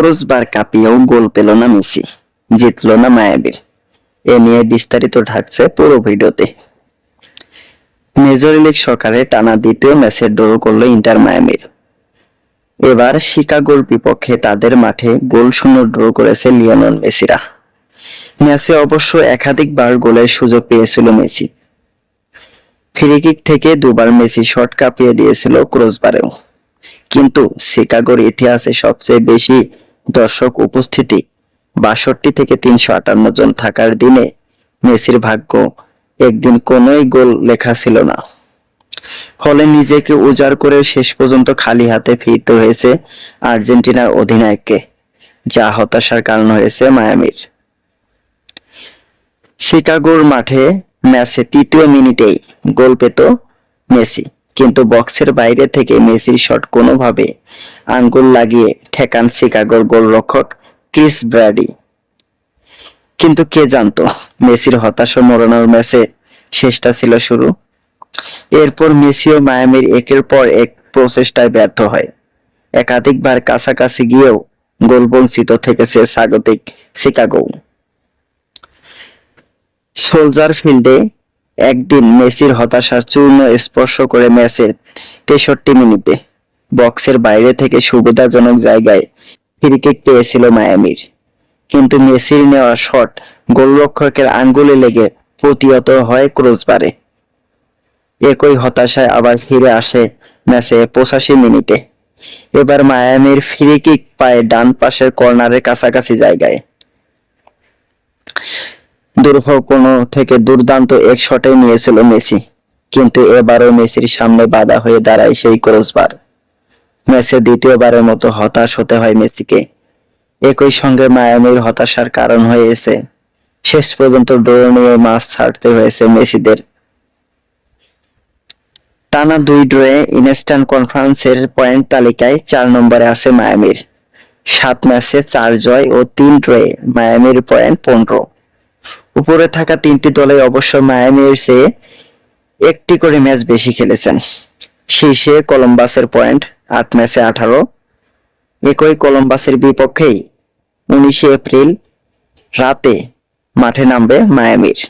Crossbar কাঁপিয়েও গোল পেল না Messi, জিতলো না মায়াবীর। এ নিয়ে বিস্তারিত ঢাকছে পুরো ভিডিওতে। মেজর লিগ সকারে টানা দ্বিতীয় ম্যাচে ড্র করল ইন্টার মায়ামির। এবার শিকাগোর বিপক্ষে তাদের মাঠে গোল শূন্য ড্র করেছে লিওনেল মেসিরা। ম্যাচে অবশ্য একাধিকবার গোলের সুযোগ পেয়েছিল মেসি। ফ্রিকিক থেকে দুবার মেসি শট কাঁপিয়ে দিয়েছিল ক্রসবারেও। কিন্তু শিকাগোর ইতিহাসে সবচেয়ে বেশি দর্শক উপস্থিতি। বাষট্টি থেকে তিনশো আটান্ন জন থাকার দিনে মেসির ভাগ্য একদিন কোনোই গোল লেখা ছিল না। ফলে নিজেকে উজাড় করে শেষ পর্যন্ত খালি হাতে ফিরতে হয়েছে আর্জেন্টিনার অধিনায়ককে, যা হতাশার কারণ হয়েছে মায়ামির। শিকাগোর মাঠে ম্যাচে তৃতীয় মিনিটেই গোল পেত মেসি। কিন্তু বক্সের বাইরে থেকে মেসির শট কোনোভাবে আঙ্গুল লাগিয়ে ঠেকান শিকাগোর গোলরক্ষক ক্রিস ব্র্যাডি। কিন্তু কে জানতো মেসির হতাশা মরানোর ম্যাচে শেষটা ছিল শুরু? এরপর মেসি ও মায়ামির একের পর এক প্রচেষ্টায় ব্যর্থ হয়। একাধিকবার কাছাকাছি গিয়েও গোল বঞ্চিত থেকেছে স্বাগতিক শিকাগো সোলজার ফিল্ডে একদিন মেসির হতাশার চূর্ণ স্পর্শ করে ম্যাচের তেষট্টি মিনিটে। বক্সের বাইরে থেকে সুবিধাজনক জায়গায় ফ্রিকিক পেয়েছিল মায়ামির। কিন্তু মেসির নেওয়া শট গোলরক্ষকের আঙ্গুলে লেগে প্রতিহত হয় ক্রসবারে। একই হতাশায় আবার ফিরে আসে ম্যাচে পঁচাশি মিনিটে। এবার মায়ামির ফ্রি কিক পায় ডান পাশের কর্নারের কাছাকাছি জায়গায়। দুর্ভোগ কোনো থেকে দুর্দান্ত এক শটে নিয়েছিল মেসি, কিন্তু এবারও মেসির সামনে বাধা হয়ে দাঁড়ায় সেই ক্রসবার। ম্যাচে দ্বিতীয়বারের মতো হতাশ হতে হয় মেসিকে। একই সঙ্গে মায়ামির হতাশার কারণ হয়েছে শেষ পর্যন্ত ড্র নিয়ে মাছ ছাড়তে হয়েছে মেসিদের। টানা দুই ড্রয়ে ইনস্ট্যান্ট কনফারেন্সের পয়েন্ট তালিকায় চার নম্বরে আছে মায়ামির। সাত ম্যাচে চার জয় ও তিন ড্রয়ে মায়ামির পয়েন্ট পনেরো। উপরে থাকা তিনটি দলে অবশ্য মায়ামির চেয়ে একটি করে ম্যাচ বেশি খেলেছেন। শীর্ষে কলম্বাসের পয়েন্ট, আট ম্যাচে আঠারো। একই কলম্বাসের বিপক্ষেই উনিশে এপ্রিল রাতে মাঠে নামবে মায়ামির।